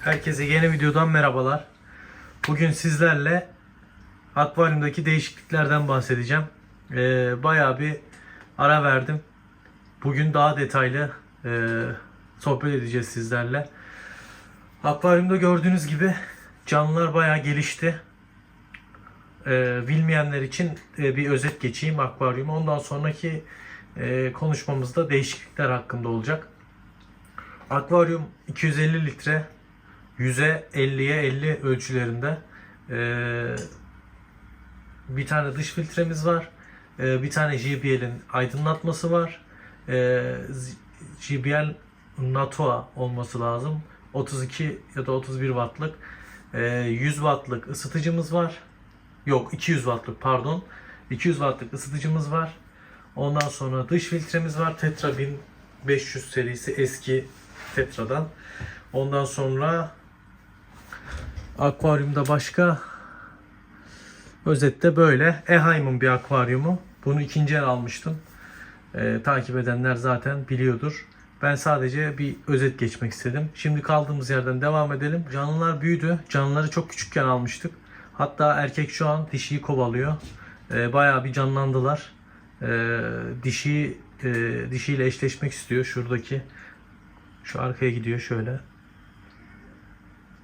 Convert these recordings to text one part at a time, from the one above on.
Herkese yeni videodan merhabalar. Bugün sizlerle akvaryumdaki değişikliklerden bahsedeceğim. Ee, bayağı bir ara verdim. Bugün daha detaylı e, sohbet edeceğiz sizlerle. Akvaryumda gördüğünüz gibi canlılar bayağı gelişti. Ee, bilmeyenler için e, bir özet geçeyim akvaryumu. Ondan sonraki e, konuşmamızda değişiklikler hakkında olacak. Akvaryum 250 litre 100'e 50'ye 50 ölçülerinde. Ee, bir tane dış filtremiz var. Ee, bir tane JBL'in aydınlatması var. Ee, JBL NATO olması lazım. 32 ya da 31 wattlık. Ee, 100 wattlık ısıtıcımız var. Yok 200 wattlık pardon. 200 wattlık ısıtıcımız var. Ondan sonra dış filtremiz var. Tetra 1500 serisi eski Tetra'dan. Ondan sonra akvaryumda başka özette böyle. Eheim'in bir akvaryumu. Bunu ikinci el almıştım. Ee, takip edenler zaten biliyordur. Ben sadece bir özet geçmek istedim. Şimdi kaldığımız yerden devam edelim. Canlılar büyüdü. Canlıları çok küçükken almıştık. Hatta erkek şu an dişiyi kovalıyor. Ee, bayağı bir canlandılar. Ee, dişi e, dişiyle eşleşmek istiyor. Şuradaki şu arkaya gidiyor şöyle.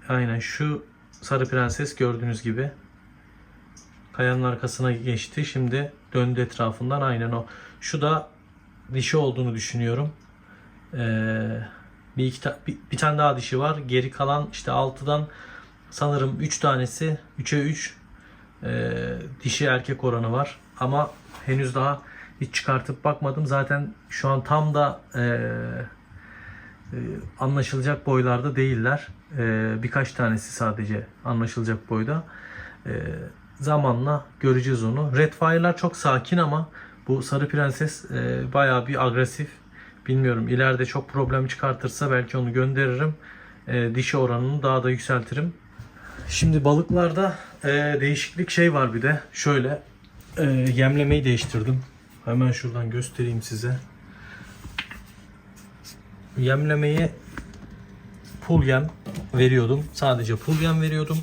Aynen şu sarı prenses gördüğünüz gibi. Kayanın arkasına geçti. Şimdi döndü etrafından aynen o. Şu da dişi olduğunu düşünüyorum. Ee, bir, iki ta- bir, bir tane daha dişi var. Geri kalan işte 6'dan sanırım 3 tanesi 3'e 3 ee, dişi erkek oranı var. Ama henüz daha hiç çıkartıp bakmadım. Zaten şu an tam da ee, e, anlaşılacak boylarda değiller. E, birkaç tanesi sadece anlaşılacak boyda. E, zamanla göreceğiz onu. Redfire'lar çok sakin ama bu Sarı Prenses e, bayağı bir agresif. Bilmiyorum ileride çok problem çıkartırsa belki onu gönderirim. E, dişi oranını daha da yükseltirim. Şimdi balıklarda e, değişiklik şey var bir de. Şöyle e, yemlemeyi değiştirdim. Hemen şuradan göstereyim size. Yemlemeyi pul yem veriyordum. Sadece pul yem veriyordum.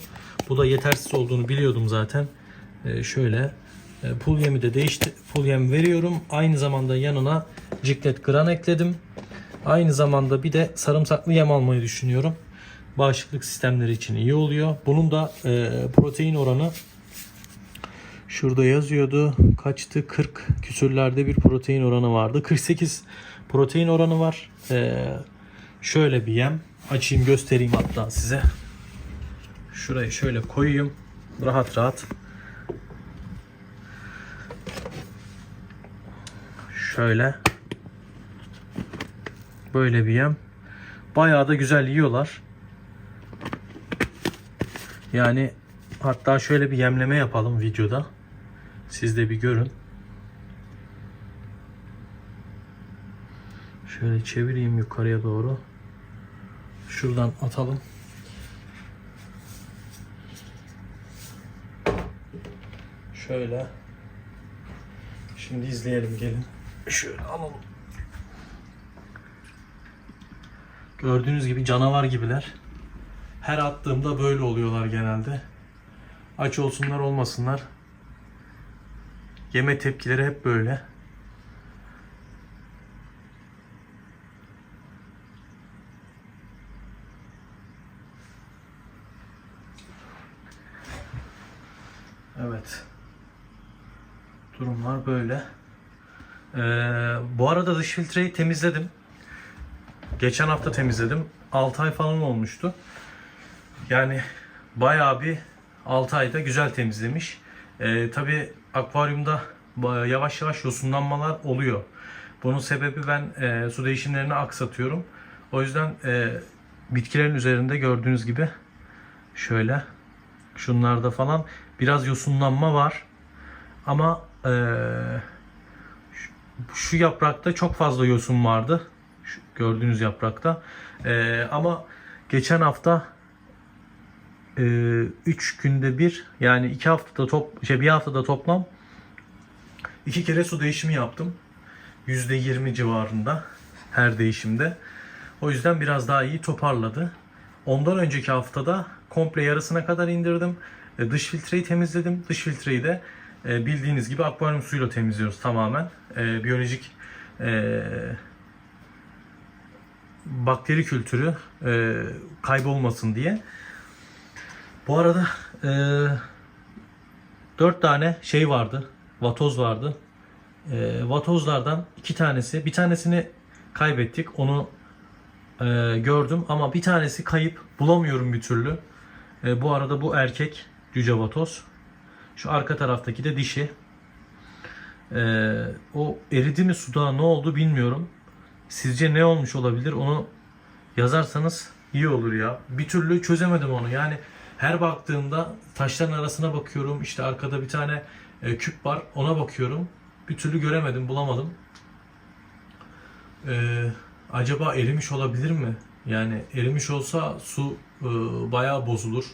Bu da yetersiz olduğunu biliyordum zaten. Ee, şöyle e, pul yemi de değişti. Pul yem veriyorum. Aynı zamanda yanına ciklet gran ekledim. Aynı zamanda bir de sarımsaklı yem almayı düşünüyorum. Bağışıklık sistemleri için iyi oluyor. Bunun da e, protein oranı Şurada yazıyordu. Kaçtı? 40 küsürlerde bir protein oranı vardı. 48 protein oranı var. Ee, şöyle bir yem. Açayım göstereyim hatta size. Şurayı şöyle koyayım. Rahat rahat. Şöyle. Böyle bir yem. Bayağı da güzel yiyorlar. Yani hatta şöyle bir yemleme yapalım videoda. Siz de bir görün. Şöyle çevireyim yukarıya doğru. Şuradan atalım. Şöyle. Şimdi izleyelim gelin. Şöyle alalım. Gördüğünüz gibi canavar gibiler. Her attığımda böyle oluyorlar genelde. Aç olsunlar olmasınlar. Yeme tepkileri hep böyle. Evet. Böyle. Ee, bu arada dış filtreyi temizledim. Geçen hafta temizledim. 6 ay falan olmuştu. Yani bayağı bir 6 ayda güzel temizlemiş. Ee, Tabi akvaryumda yavaş yavaş yosunlanmalar oluyor. Bunun sebebi ben e, su değişimlerini aksatıyorum. O yüzden e, bitkilerin üzerinde gördüğünüz gibi şöyle şunlarda falan biraz yosunlanma var. Ama şu, şu yaprakta çok fazla yosun vardı. Şu gördüğünüz yaprakta. E, ama geçen hafta 3 günde bir yani 2 haftada top şey bir haftada toplam iki kere su değişimi yaptım. %20 civarında her değişimde. O yüzden biraz daha iyi toparladı. Ondan önceki haftada komple yarısına kadar indirdim. E, dış filtreyi temizledim. Dış filtreyi de e, bildiğiniz gibi akvaryum suyuyla temizliyoruz tamamen. E, biyolojik e, bakteri kültürü e, kaybolmasın diye. Bu arada e, 4 tane şey vardı. Vatoz vardı. E, vatozlardan iki tanesi, bir tanesini kaybettik. Onu e, gördüm ama bir tanesi kayıp. Bulamıyorum bir türlü. E, bu arada bu erkek cüce vatoz. Şu arka taraftaki de dişi. E, o eridi mi suda ne oldu bilmiyorum. Sizce ne olmuş olabilir onu yazarsanız iyi olur ya. Bir türlü çözemedim onu. Yani her baktığımda taşların arasına bakıyorum. İşte arkada bir tane e, küp var. Ona bakıyorum. Bir türlü göremedim, bulamadım. Ee, acaba erimiş olabilir mi? Yani erimiş olsa su e, bayağı bozulur.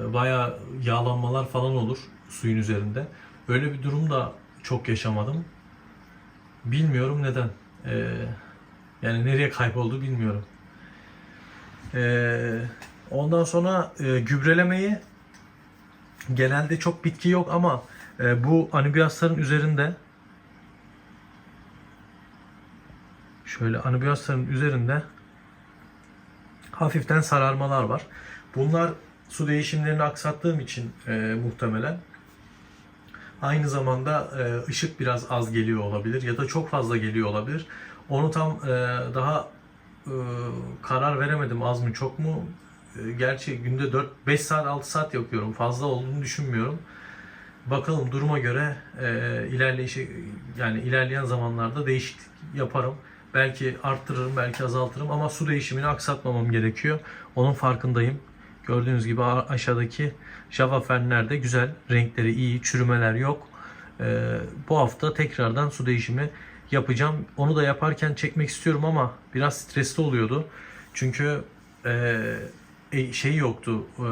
E, bayağı yağlanmalar falan olur suyun üzerinde. Öyle bir durum da çok yaşamadım. Bilmiyorum neden. Ee, yani nereye kayboldu bilmiyorum. Ee, ondan sonra e, gübrelemeyi genelde çok bitki yok ama e, bu anubiasların üzerinde şöyle anubiasların üzerinde hafiften sararmalar var. Bunlar su değişimlerini aksattığım için e, muhtemelen aynı zamanda e, ışık biraz az geliyor olabilir ya da çok fazla geliyor olabilir. Onu tam e, daha e, karar veremedim az mı çok mu. E, gerçi günde 4 5 saat 6 saat yapıyorum. Fazla olduğunu düşünmüyorum. Bakalım duruma göre e, ilerleyişi yani ilerleyen zamanlarda değişiklik yaparım. Belki arttırırım, belki azaltırım ama su değişimini aksatmamam gerekiyor. Onun farkındayım. Gördüğünüz gibi aşağıdaki Java fenler güzel. Renkleri iyi, çürümeler yok. E, bu hafta tekrardan su değişimi yapacağım. Onu da yaparken çekmek istiyorum ama biraz stresli oluyordu. Çünkü e, e, şey yoktu. E,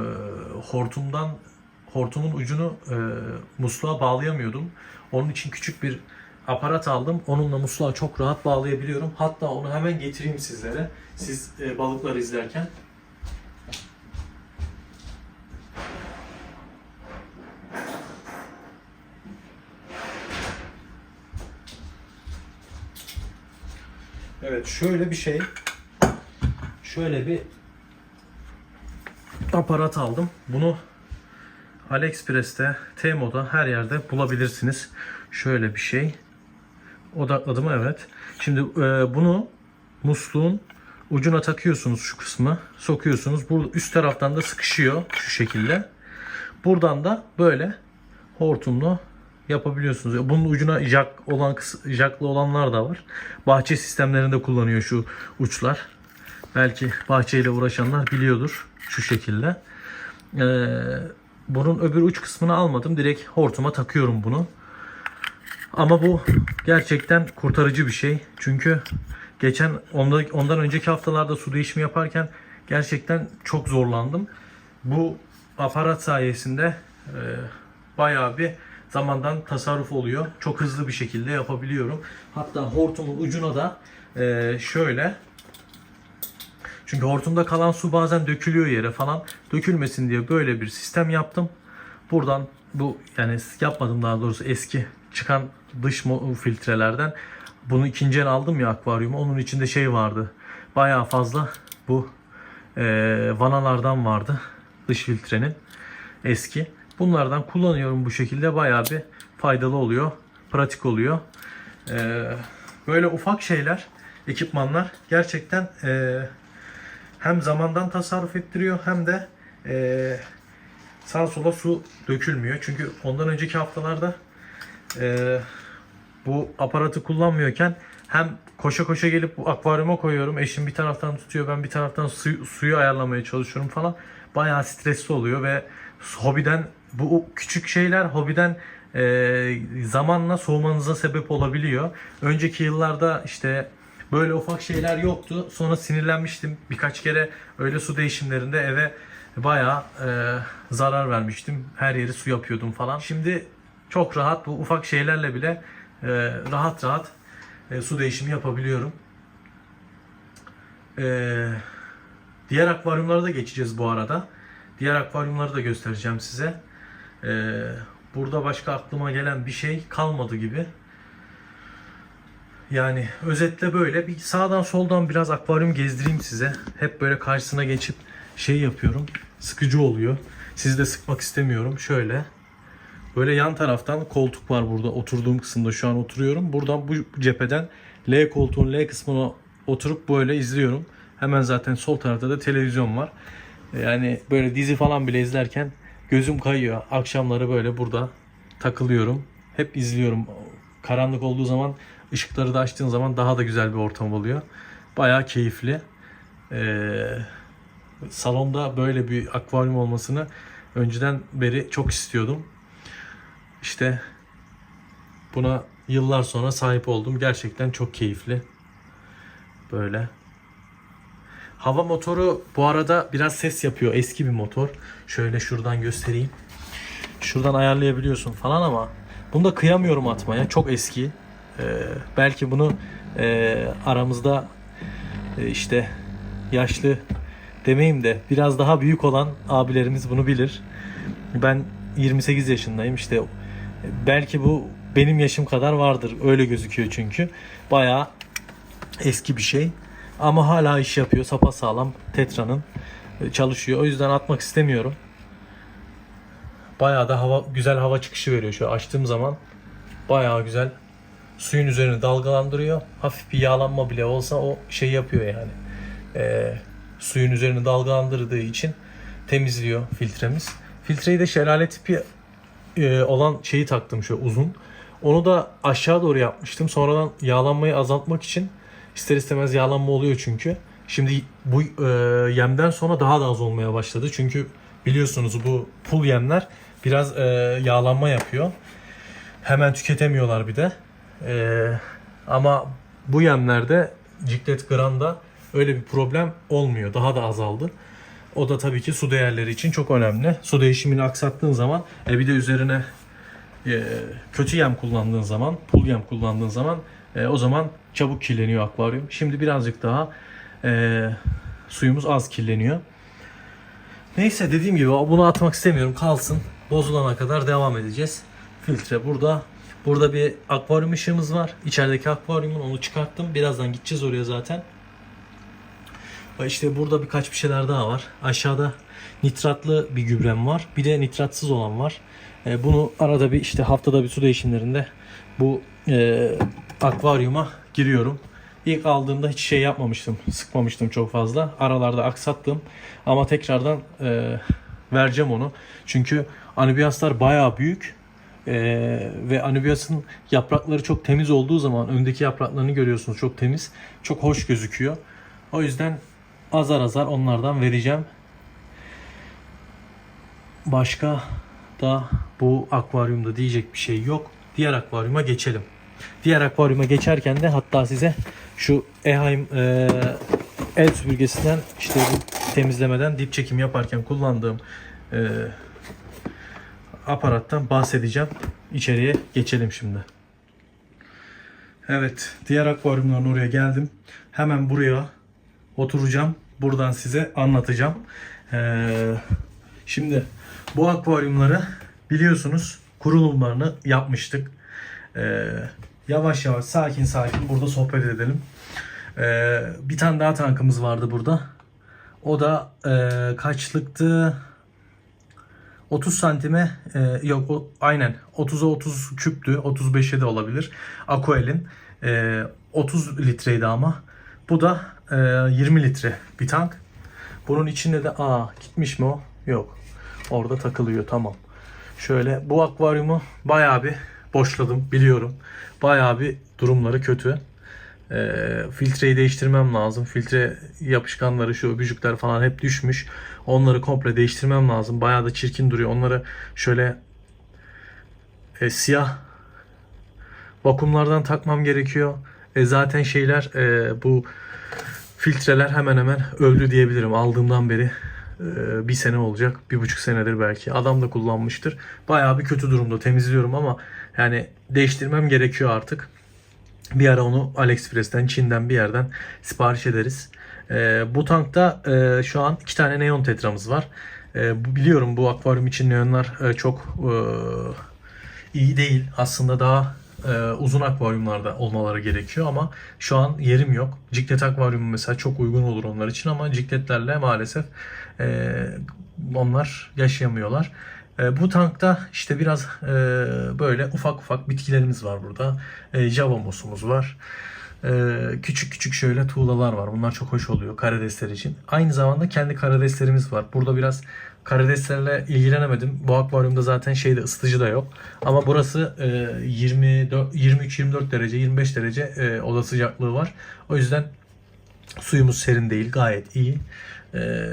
hortumdan hortumun ucunu e, musluğa bağlayamıyordum. Onun için küçük bir aparat aldım. Onunla musluğa çok rahat bağlayabiliyorum. Hatta onu hemen getireyim sizlere. Siz e, balıkları izlerken. Evet şöyle bir şey. Şöyle bir aparat aldım. Bunu AliExpress'te, Temo'da her yerde bulabilirsiniz. Şöyle bir şey. Odakladım evet. Şimdi e, bunu musluğun ucuna takıyorsunuz şu kısmı. Sokuyorsunuz. Burada üst taraftan da sıkışıyor şu şekilde. Buradan da böyle hortumlu yapabiliyorsunuz. Bunun ucuna jack olan jacklı olanlar da var. Bahçe sistemlerinde kullanıyor şu uçlar. Belki bahçeyle uğraşanlar biliyordur şu şekilde. Ee, bunun öbür uç kısmını almadım. Direkt hortuma takıyorum bunu. Ama bu gerçekten kurtarıcı bir şey. Çünkü geçen ondan önceki haftalarda su değişimi yaparken gerçekten çok zorlandım. Bu aparat sayesinde e, bayağı bir zamandan tasarruf oluyor. Çok hızlı bir şekilde yapabiliyorum. Hatta hortumun ucuna da e, şöyle çünkü hortumda kalan su bazen dökülüyor yere falan. Dökülmesin diye böyle bir sistem yaptım. Buradan bu yani yapmadım daha doğrusu eski çıkan dış filtrelerden bunu ikinci el aldım ya akvaryuma. Onun içinde şey vardı. Bayağı fazla bu e, vanalardan vardı. Dış filtrenin eski. Bunlardan kullanıyorum bu şekilde. Bayağı bir faydalı oluyor. Pratik oluyor. E, böyle ufak şeyler, ekipmanlar gerçekten e, hem zamandan tasarruf ettiriyor hem de e, sağa sola su dökülmüyor. Çünkü ondan önceki haftalarda e, bu aparatı kullanmıyorken hem koşa koşa gelip bu akvaryuma koyuyorum. Eşim bir taraftan tutuyor ben bir taraftan su, suyu ayarlamaya çalışıyorum falan. Bayağı stresli oluyor ve hobiden bu küçük şeyler hobiden e, zamanla soğumanıza sebep olabiliyor. Önceki yıllarda işte böyle ufak şeyler yoktu. Sonra sinirlenmiştim. Birkaç kere öyle su değişimlerinde eve bayağı e, zarar vermiştim. Her yeri su yapıyordum falan. Şimdi çok rahat bu ufak şeylerle bile e, rahat rahat e, su değişimi yapabiliyorum. E, Diğer akvaryumlara da geçeceğiz bu arada. Diğer akvaryumları da göstereceğim size. Ee, burada başka aklıma gelen bir şey kalmadı gibi. Yani özetle böyle bir sağdan soldan biraz akvaryum gezdireyim size. Hep böyle karşısına geçip şey yapıyorum. Sıkıcı oluyor. Sizi de sıkmak istemiyorum. Şöyle. Böyle yan taraftan koltuk var burada. Oturduğum kısımda şu an oturuyorum. Buradan bu cepheden L koltuğun L kısmına oturup böyle izliyorum. Hemen zaten sol tarafta da televizyon var. Yani böyle dizi falan bile izlerken gözüm kayıyor. Akşamları böyle burada takılıyorum. Hep izliyorum. Karanlık olduğu zaman ışıkları da açtığın zaman daha da güzel bir ortam oluyor. Bayağı keyifli. Ee, salonda böyle bir akvaryum olmasını önceden beri çok istiyordum. İşte buna yıllar sonra sahip oldum. Gerçekten çok keyifli. Böyle. Hava motoru bu arada biraz ses yapıyor. Eski bir motor. Şöyle şuradan göstereyim. Şuradan ayarlayabiliyorsun falan ama bunu da kıyamıyorum atmaya. Çok eski. Ee, belki bunu e, aramızda e, işte yaşlı demeyeyim de biraz daha büyük olan abilerimiz bunu bilir. Ben 28 yaşındayım. İşte belki bu benim yaşım kadar vardır. Öyle gözüküyor çünkü. Bayağı eski bir şey. Ama hala iş yapıyor. Sapa sağlam. Tetra'nın e, çalışıyor. O yüzden atmak istemiyorum. Bayağı da hava güzel hava çıkışı veriyor. Şöyle açtığım zaman bayağı güzel suyun üzerini dalgalandırıyor. Hafif bir yağlanma bile olsa o şey yapıyor yani. Ee, suyun üzerini dalgalandırdığı için temizliyor filtremiz. Filtreyi de şelale tipi e, olan şeyi taktım şu uzun. Onu da aşağı doğru yapmıştım. Sonradan yağlanmayı azaltmak için ister istemez yağlanma oluyor çünkü. Şimdi bu e, yemden sonra daha da az olmaya başladı. Çünkü biliyorsunuz bu pul yemler biraz e, yağlanma yapıyor. Hemen tüketemiyorlar bir de. E, ama bu yemlerde Ciklet Grand'da öyle bir problem olmuyor. Daha da azaldı. O da tabii ki su değerleri için çok önemli. Su değişimini aksattığın zaman e, bir de üzerine kötü yem kullandığın zaman, pul yem kullandığın zaman e, o zaman çabuk kirleniyor akvaryum. Şimdi birazcık daha e, suyumuz az kirleniyor. Neyse dediğim gibi bunu atmak istemiyorum. Kalsın. Bozulana kadar devam edeceğiz. Filtre burada. Burada bir akvaryum ışığımız var. İçerideki akvaryumun onu çıkarttım. Birazdan gideceğiz oraya zaten. İşte burada birkaç bir şeyler daha var. Aşağıda nitratlı bir gübrem var. Bir de nitratsız olan var. E, bunu arada bir işte haftada bir su değişimlerinde bu e, akvaryuma giriyorum. İlk aldığımda hiç şey yapmamıştım. Sıkmamıştım çok fazla. Aralarda aksattım. Ama tekrardan e, vereceğim onu. Çünkü anubiyaslar bayağı büyük. Ee, ve anubiasın yaprakları çok temiz olduğu zaman öndeki yapraklarını görüyorsunuz çok temiz. Çok hoş gözüküyor. O yüzden azar azar onlardan vereceğim. Başka da bu akvaryumda diyecek bir şey yok. Diğer akvaryuma geçelim. Diğer akvaryuma geçerken de hatta size şu Eheim e, el süpürgesinden işte bu temizlemeden dip çekim yaparken kullandığım e, aparattan bahsedeceğim. İçeriye geçelim şimdi. Evet, diğer akvaryumların oraya geldim. Hemen buraya oturacağım. Buradan size anlatacağım. Ee, şimdi bu akvaryumları biliyorsunuz kurulumlarını yapmıştık. Ee, yavaş yavaş sakin sakin burada sohbet edelim. Ee, bir tane daha tankımız vardı burada. O da e, kaçlıktı? 30 santime e, yok o, aynen 30'a 30 küptü 35'e de olabilir Aquel'in e, 30 litreydi ama bu da e, 20 litre bir tank bunun içinde de aa gitmiş mi o yok orada takılıyor tamam şöyle bu akvaryumu bayağı bir boşladım biliyorum bayağı bir durumları kötü e, filtreyi değiştirmem lazım. Filtre yapışkanları şu öpücükler falan hep düşmüş. Onları komple değiştirmem lazım. Bayağı da çirkin duruyor. Onları şöyle e, siyah vakumlardan takmam gerekiyor. E, zaten şeyler e, bu filtreler hemen hemen öldü diyebilirim. Aldığımdan beri bir sene olacak. Bir buçuk senedir belki. Adam da kullanmıştır. Bayağı bir kötü durumda. Temizliyorum ama yani değiştirmem gerekiyor artık. Bir ara onu AliExpress'ten, Çin'den bir yerden sipariş ederiz. E, bu tankta e, şu an iki tane neon tetramız var. E, bu, biliyorum bu akvaryum için neonlar e, çok e, iyi değil. Aslında daha e, uzun akvaryumlarda olmaları gerekiyor ama şu an yerim yok. Ciklet akvaryumu mesela çok uygun olur onlar için ama cikletlerle maalesef e, onlar yaşayamıyorlar. E, bu tankta işte biraz e, böyle ufak ufak bitkilerimiz var burada. E, Java mosumuz var. E, küçük küçük şöyle tuğlalar var. Bunlar çok hoş oluyor karidesler için. Aynı zamanda kendi karideslerimiz var. Burada biraz karideslerle ilgilenemedim. Bu akvaryumda zaten şeyde ısıtıcı da yok. Ama burası e, 24 23-24 derece, 25 derece e, oda sıcaklığı var. O yüzden suyumuz serin değil, gayet iyi. E,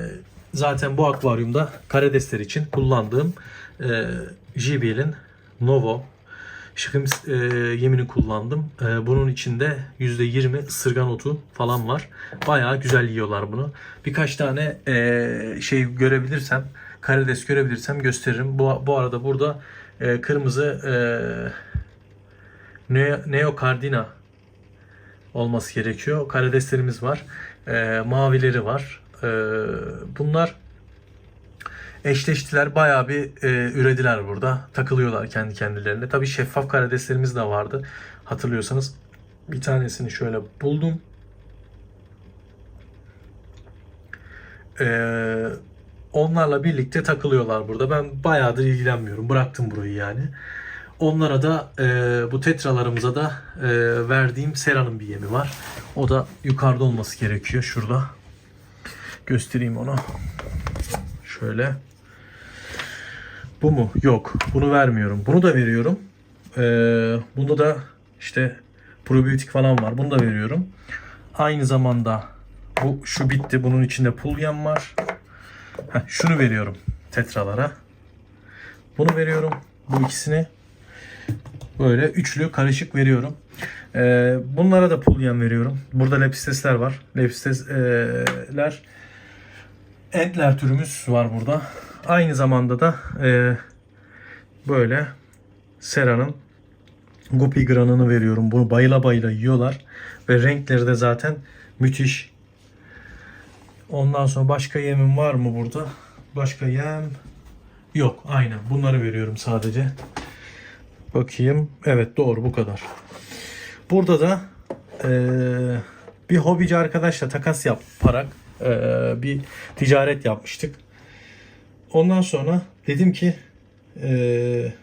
zaten bu akvaryumda karidesler için kullandığım e, JBL'in Novo Şıkım e, yemini kullandım. E, bunun içinde %20 ısırgan otu falan var. Bayağı güzel yiyorlar bunu. Birkaç tane e, şey görebilirsem, karides görebilirsem gösteririm. Bu, bu arada burada e, kırmızı e, Neo- Neocardina olması gerekiyor. Karideslerimiz var. E, mavileri var. E, bunlar eşleştiler. Bayağı bir e, ürediler burada. Takılıyorlar kendi kendilerine. Tabii şeffaf karideslerimiz de vardı. Hatırlıyorsanız bir tanesini şöyle buldum. Ee, onlarla birlikte takılıyorlar burada. Ben bayağıdır ilgilenmiyorum. Bıraktım burayı yani. Onlara da e, bu tetralarımıza da e, verdiğim seranın bir yemi var. O da yukarıda olması gerekiyor. Şurada. Göstereyim onu. Şöyle. Bu mu? Yok. Bunu vermiyorum. Bunu da veriyorum. Ee, bunda da işte probiyotik falan var. Bunu da veriyorum. Aynı zamanda bu şu bitti. Bunun içinde pulyan var. Heh, şunu veriyorum tetralara. Bunu veriyorum. Bu ikisini böyle üçlü karışık veriyorum. Ee, bunlara da pulyan veriyorum. Burada lepistesler var. Lepistesler Entler türümüz var burada. Aynı zamanda da e, böyle Sera'nın Guppy Gran'ını veriyorum. Bunu bayıla bayıla yiyorlar. Ve renkleri de zaten müthiş. Ondan sonra başka yemim var mı burada? Başka yem yok. Aynen. Bunları veriyorum sadece. Bakayım. Evet doğru bu kadar. Burada da eee, bir hobici arkadaşla takas yaparak eee, bir ticaret yapmıştık. Ondan sonra dedim ki eee,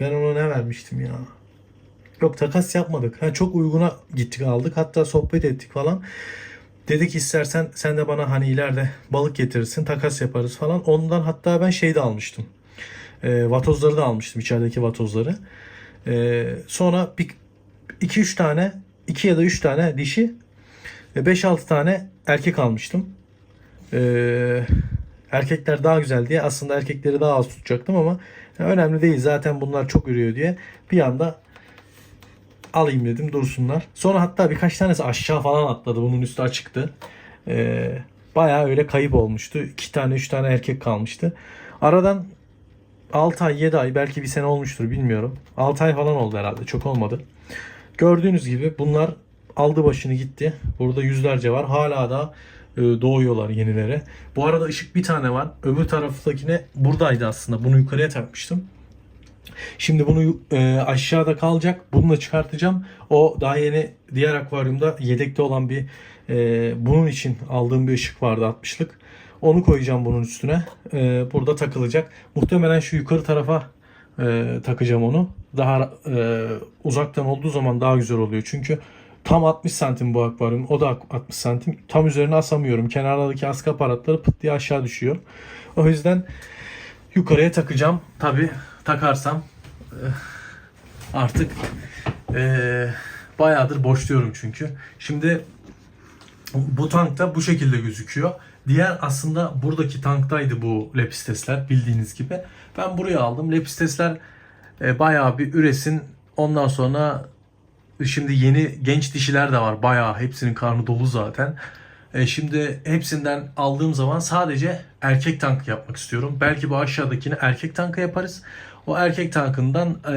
ben ona ne vermiştim ya? Yok takas yapmadık. Ha, çok uyguna gittik aldık. Hatta sohbet ettik falan. Dedik istersen sen de bana hani ileride balık getirirsin takas yaparız falan. Ondan hatta ben şey de almıştım. E, vatozları da almıştım içerideki vatozları. E, sonra 2-3 tane 2 ya da 3 tane dişi ve 5-6 tane erkek almıştım. E, erkekler daha güzel diye aslında erkekleri daha az tutacaktım ama önemli değil zaten bunlar çok ürüyor diye bir anda alayım dedim dursunlar. Sonra hatta birkaç tanesi aşağı falan atladı. Bunun üstü açıktı. Ee, bayağı öyle kayıp olmuştu. 2 tane 3 tane erkek kalmıştı. Aradan 6 ay 7 ay belki bir sene olmuştur bilmiyorum. 6 ay falan oldu herhalde çok olmadı. Gördüğünüz gibi bunlar aldı başını gitti. Burada yüzlerce var. Hala da e, doğuyorlar yenilere. Bu arada ışık bir tane var. Öbür taraftakine buradaydı aslında. Bunu yukarıya takmıştım. Şimdi bunu e, aşağıda kalacak. Bunu da çıkartacağım. O daha yeni diğer akvaryumda yedekte olan bir e, bunun için aldığım bir ışık vardı 60'lık. Onu koyacağım bunun üstüne. E, burada takılacak. Muhtemelen şu yukarı tarafa e, takacağım onu. Daha e, uzaktan olduğu zaman daha güzel oluyor. Çünkü tam 60 santim bu akvaryum. O da 60 santim. Tam üzerine asamıyorum. Kenarlardaki askı aparatları pıt diye aşağı düşüyor. O yüzden yukarıya takacağım. Tabi takarsam eh, artık eh, bayağıdır boşluyorum çünkü. Şimdi bu tankta bu şekilde gözüküyor. Diğer aslında buradaki tanktaydı bu lepistesler bildiğiniz gibi. Ben buraya aldım. Lepistesler e, bayağı bir üresin. Ondan sonra şimdi yeni genç dişiler de var. Bayağı hepsinin karnı dolu zaten. E, şimdi hepsinden aldığım zaman sadece erkek tank yapmak istiyorum. Belki bu aşağıdakini erkek tanka yaparız. O erkek tankından e,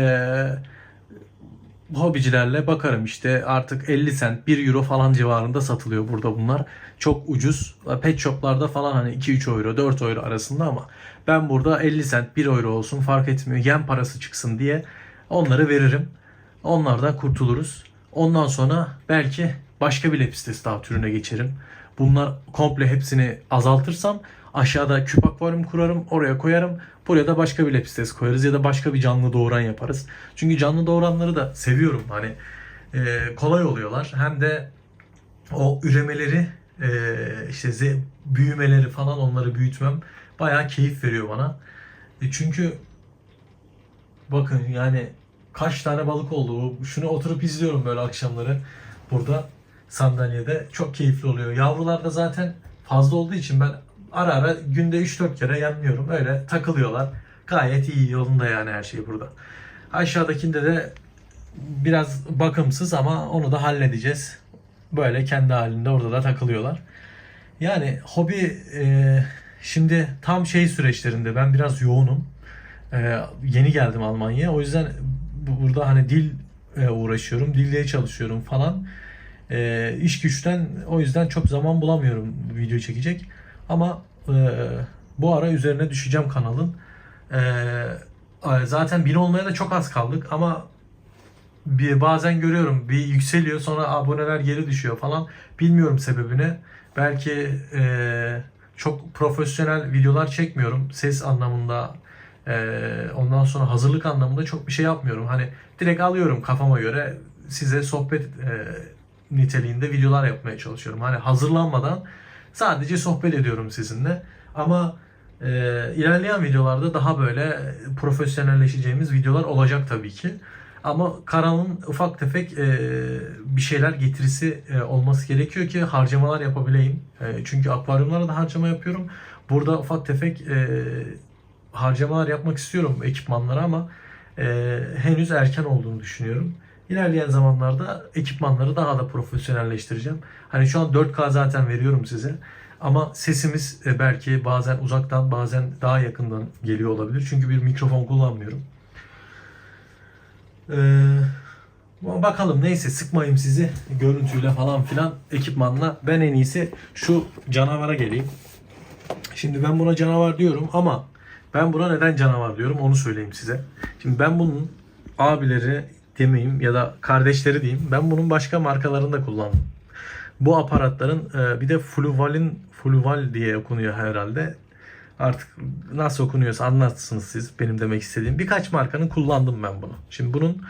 hobicilerle bakarım işte artık 50 sent 1 euro falan civarında satılıyor burada bunlar. Çok ucuz. Pet shoplarda falan hani 2-3 euro 4 euro arasında ama ben burada 50 sent 1 euro olsun fark etmiyor. Yem parası çıksın diye onları veririm. Onlardan kurtuluruz. Ondan sonra belki başka bir lepistes daha türüne geçerim. Bunlar komple hepsini azaltırsam aşağıda küp akvaryum kurarım. Oraya koyarım. Buraya da başka bir lepistes koyarız ya da başka bir canlı doğuran yaparız. Çünkü canlı doğuranları da seviyorum. Hani e, kolay oluyorlar. Hem de o üremeleri e, işte ze- büyümeleri falan onları büyütmem bayağı keyif veriyor bana. E, çünkü bakın yani kaç tane balık oldu. Şunu oturup izliyorum böyle akşamları burada sandalyede. Çok keyifli oluyor. Yavrular da zaten fazla olduğu için ben ara ara günde 3-4 kere yemliyorum. Öyle takılıyorlar. Gayet iyi yolunda yani her şey burada. Aşağıdakinde de biraz bakımsız ama onu da halledeceğiz. Böyle kendi halinde orada da takılıyorlar. Yani hobi e, şimdi tam şey süreçlerinde ben biraz yoğunum. E, yeni geldim Almanya'ya. O yüzden burada hani dil e, uğraşıyorum. Dille çalışıyorum falan. E, iş güçten o yüzden çok zaman bulamıyorum video çekecek. Ama e, bu ara üzerine düşeceğim kanalın. E, zaten bin olmaya da çok az kaldık ama bir bazen görüyorum bir yükseliyor sonra aboneler geri düşüyor falan. Bilmiyorum sebebini. Belki e, çok profesyonel videolar çekmiyorum. Ses anlamında ondan sonra hazırlık anlamında çok bir şey yapmıyorum. Hani direkt alıyorum kafama göre size sohbet e, niteliğinde videolar yapmaya çalışıyorum. Hani hazırlanmadan sadece sohbet ediyorum sizinle. Ama e, ilerleyen videolarda daha böyle profesyonelleşeceğimiz videolar olacak tabii ki. Ama kanalın ufak tefek e, bir şeyler getirisi e, olması gerekiyor ki harcamalar yapabileyim. E, çünkü akvaryumlara da harcama yapıyorum. Burada ufak tefek e, harcamalar yapmak istiyorum ekipmanlara ama e, henüz erken olduğunu düşünüyorum. İlerleyen zamanlarda ekipmanları daha da profesyonelleştireceğim. Hani şu an 4K zaten veriyorum size. Ama sesimiz e, belki bazen uzaktan bazen daha yakından geliyor olabilir. Çünkü bir mikrofon kullanmıyorum. Ee, bakalım neyse sıkmayayım sizi görüntüyle falan filan ekipmanla. Ben en iyisi şu canavara geleyim. Şimdi ben buna canavar diyorum ama ben buna neden canavar diyorum onu söyleyeyim size. Şimdi ben bunun abileri demeyeyim ya da kardeşleri diyeyim. Ben bunun başka markalarını da kullandım. Bu aparatların e, bir de Fluval'in Fluval diye okunuyor herhalde. Artık nasıl okunuyorsa anlatsınız siz benim demek istediğim. Birkaç markanın kullandım ben bunu. Şimdi bunun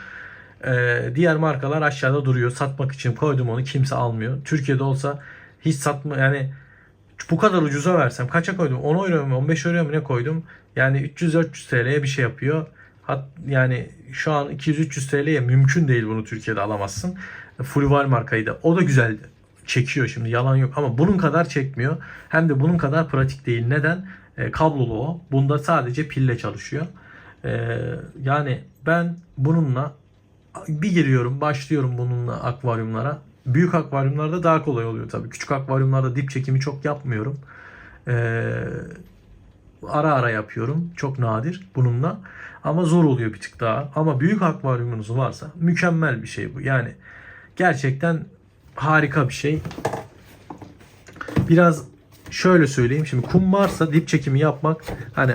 e, diğer markalar aşağıda duruyor. Satmak için koydum onu kimse almıyor. Türkiye'de olsa hiç satma yani bu kadar ucuza versem kaça koydum? 10 euro mu 15 euro mu ne koydum? Yani 300-400 TL'ye bir şey yapıyor. Hat, yani şu an 200-300 TL'ye mümkün değil bunu Türkiye'de alamazsın. Fulval markayı da. O da güzel çekiyor şimdi yalan yok ama bunun kadar çekmiyor. Hem de bunun kadar pratik değil. Neden? E, kablolu o. Bunda sadece pille çalışıyor. E, yani ben bununla bir giriyorum, başlıyorum bununla akvaryumlara. Büyük akvaryumlarda daha kolay oluyor tabii. Küçük akvaryumlarda dip çekimi çok yapmıyorum. Ee, ara ara yapıyorum. Çok nadir bununla. Ama zor oluyor bir tık daha. Ama büyük akvaryumunuz varsa mükemmel bir şey bu. Yani gerçekten harika bir şey. Biraz şöyle söyleyeyim. Şimdi kum varsa dip çekimi yapmak hani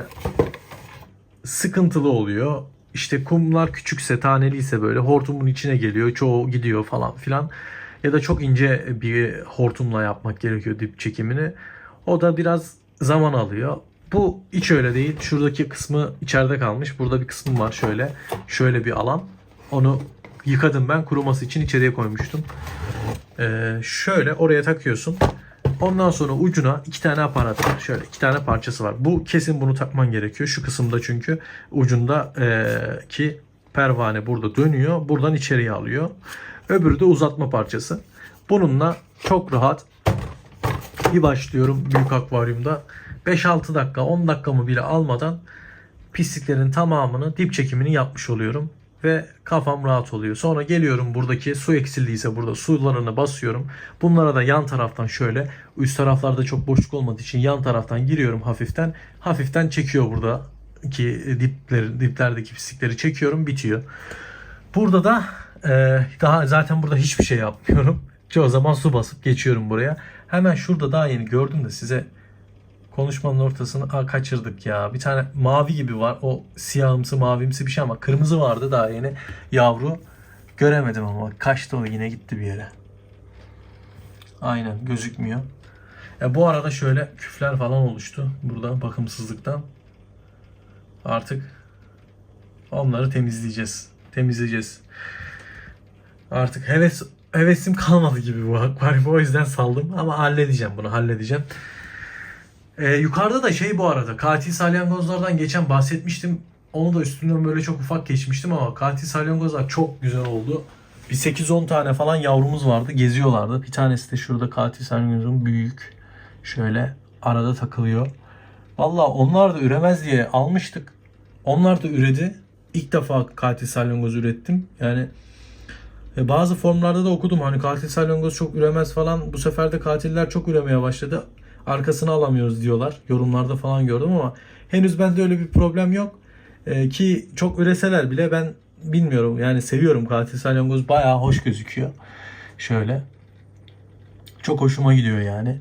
sıkıntılı oluyor. İşte kumlar küçükse taneliyse böyle hortumun içine geliyor. Çoğu gidiyor falan filan. Ya da çok ince bir hortumla yapmak gerekiyor dip çekimini. O da biraz zaman alıyor. Bu hiç öyle değil. Şuradaki kısmı içeride kalmış. Burada bir kısmı var şöyle. Şöyle bir alan. Onu yıkadım ben kuruması için içeriye koymuştum. Ee, şöyle oraya takıyorsun. Ondan sonra ucuna iki tane aparat var. Şöyle iki tane parçası var. Bu kesin bunu takman gerekiyor. Şu kısımda çünkü ucunda eee, ki pervane burada dönüyor. Buradan içeriye alıyor. Öbürü de uzatma parçası. Bununla çok rahat bir başlıyorum büyük akvaryumda. 5-6 dakika 10 dakikamı bile almadan pisliklerin tamamını dip çekimini yapmış oluyorum. Ve kafam rahat oluyor. Sonra geliyorum buradaki su eksildiyse burada sularını basıyorum. Bunlara da yan taraftan şöyle üst taraflarda çok boşluk olmadığı için yan taraftan giriyorum hafiften. Hafiften çekiyor burada ki dipleri, diplerdeki pislikleri çekiyorum bitiyor. Burada da e, daha zaten burada hiçbir şey yapmıyorum. Çoğu zaman su basıp geçiyorum buraya. Hemen şurada daha yeni gördüm de size konuşmanın ortasını Aa, kaçırdık ya. Bir tane mavi gibi var. O siyahımsı mavimsi bir şey ama kırmızı vardı daha yeni. Yavru. Göremedim ama kaçtı o yine gitti bir yere. Aynen gözükmüyor. E, bu arada şöyle küfler falan oluştu burada bakımsızlıktan. Artık onları temizleyeceğiz. Temizleyeceğiz. Artık heves hevesim kalmadı gibi bu akvaryum. O yüzden saldım ama halledeceğim bunu halledeceğim. Ee, yukarıda da şey bu arada katil salyangozlardan geçen bahsetmiştim. Onu da üstünden böyle çok ufak geçmiştim ama katil salyangozlar çok güzel oldu. Bir 8-10 tane falan yavrumuz vardı. Geziyorlardı. Bir tanesi de şurada katil salyangozun büyük. Şöyle arada takılıyor. Valla onlar da üremez diye almıştık. Onlar da üredi. İlk defa katil salyangoz ürettim. Yani e, bazı formlarda da okudum hani katil salyangoz çok üremez falan. Bu sefer de katiller çok üremeye başladı. Arkasını alamıyoruz diyorlar. Yorumlarda falan gördüm ama henüz bende öyle bir problem yok. E, ki çok üreseler bile ben bilmiyorum. Yani seviyorum katil salyangoz bayağı hoş gözüküyor. Şöyle. Çok hoşuma gidiyor yani.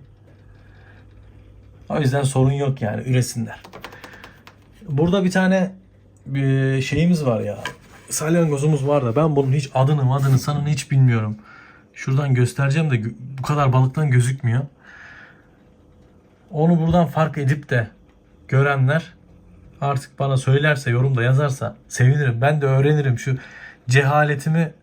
O yüzden sorun yok yani üresinler. Burada bir tane bir şeyimiz var ya. Salyangozumuz var da ben bunun hiç adını adını sanını hiç bilmiyorum. Şuradan göstereceğim de bu kadar balıktan gözükmüyor. Onu buradan fark edip de görenler artık bana söylerse yorumda yazarsa sevinirim. Ben de öğrenirim şu cehaletimi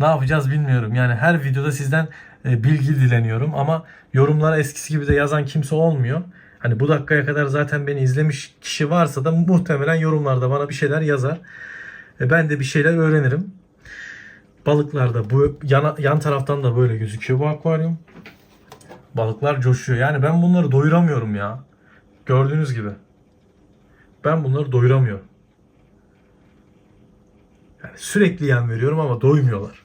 ne yapacağız bilmiyorum. Yani her videoda sizden e, bilgi dileniyorum ama yorumlara eskisi gibi de yazan kimse olmuyor. Hani bu dakikaya kadar zaten beni izlemiş kişi varsa da muhtemelen yorumlarda bana bir şeyler yazar. E, ben de bir şeyler öğrenirim. Balıklarda bu yana, yan taraftan da böyle gözüküyor bu akvaryum. Balıklar coşuyor. Yani ben bunları doyuramıyorum ya. Gördüğünüz gibi. Ben bunları doyuramıyorum. Yani sürekli yem veriyorum ama doymuyorlar.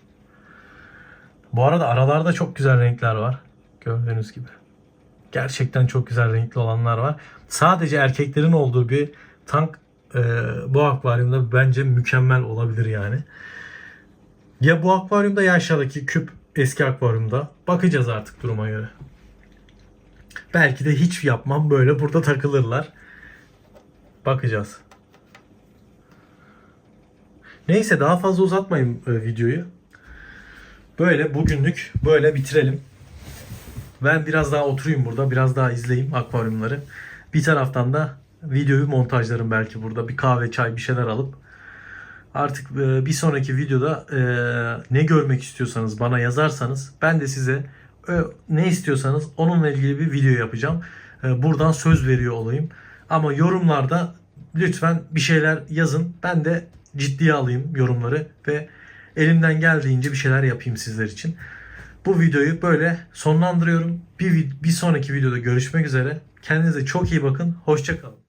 Bu arada aralarda çok güzel renkler var. Gördüğünüz gibi. Gerçekten çok güzel renkli olanlar var. Sadece erkeklerin olduğu bir tank bu akvaryumda bence mükemmel olabilir yani. Ya bu akvaryumda ya aşağıdaki küp eski akvaryumda. Bakacağız artık duruma göre. Belki de hiç yapmam böyle burada takılırlar. Bakacağız. Neyse daha fazla uzatmayayım e, videoyu. Böyle bugünlük böyle bitirelim. Ben biraz daha oturayım burada. Biraz daha izleyeyim akvaryumları. Bir taraftan da videoyu montajlarım belki burada. Bir kahve, çay bir şeyler alıp. Artık e, bir sonraki videoda e, ne görmek istiyorsanız bana yazarsanız ben de size e, ne istiyorsanız onunla ilgili bir video yapacağım. Buradan söz veriyor olayım. Ama yorumlarda lütfen bir şeyler yazın. Ben de ciddiye alayım yorumları ve elimden geldiğince bir şeyler yapayım sizler için. Bu videoyu böyle sonlandırıyorum. Bir, bir sonraki videoda görüşmek üzere. Kendinize çok iyi bakın. Hoşçakalın.